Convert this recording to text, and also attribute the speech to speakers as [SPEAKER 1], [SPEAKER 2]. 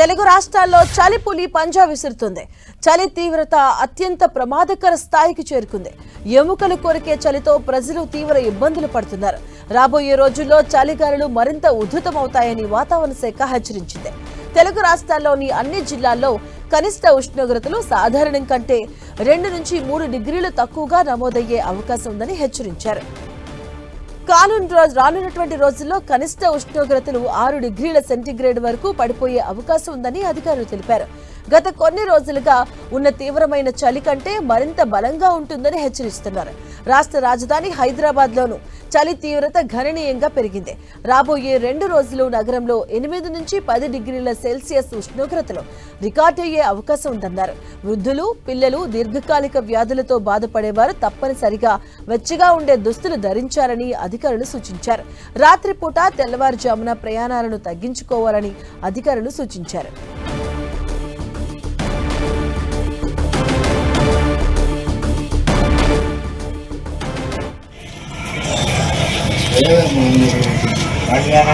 [SPEAKER 1] తెలుగు రాష్ట్రాల్లో చలి పులి పంజా విసురుతుంది. చలి తీవ్రత అత్యంత ప్రమాదకర స్థాయికి చేరుకుంది. ఎముకలు కొరికే చలితో ప్రజలు తీవ్ర ఇబ్బందులు పడుతున్నారు. రాబోయే రోజుల్లో చలిగాలులు మరింత ఉధృతమవుతాయని వాతావరణ శాఖ హెచ్చరించింది. తెలుగు రాష్ట్రాల్లోని అన్ని జిల్లాల్లో కనిష్ట ఉష్ణోగ్రతలు సాధారణం కంటే రెండు నుంచి మూడు డిగ్రీలు తక్కువగా నమోదయ్యే అవకాశం ఉందని హెచ్చరించారు. కానున్న రోజు రానున్నటువంటి రోజుల్లో కనిష్ట ఉష్ణోగ్రతలు ఆరు డిగ్రీల సెంటీగ్రేడ్ వరకు పడిపోయే అవకాశం ఉందని అధికారులు తెలిపారు. గత కొన్ని రోజులుగా ఉన్న తీవ్రమైన చలి కంటే మరింత బలంగా ఉంటుందని హెచ్చరిస్తున్నారు. రాష్ట్ర రాజధాని హైదరాబాద్ లోను చలి తీవ్రత గణనీయంగా పెరిగింది. రాబోయే రెండు రోజులు నగరంలో ఎనిమిది నుంచి పది డిగ్రీల సెల్సియస్ ఉష్ణోగ్రతలు రికార్డయ్యే అవకాశం ఉందన్నారు. వృద్ధులు పిల్లలు దీర్ఘకాలిక వ్యాధులతో బాధపడేవారు తప్పనిసరిగా వెచ్చగా ఉండే దుస్తులు ధరించాలని అధికారులు సూచించారు. రాత్రిపూట తెల్లవారుజామున ప్రయాణాలను తగ్గించుకోవాలని అధికారులు సూచించారు.
[SPEAKER 2] ¡Gracias!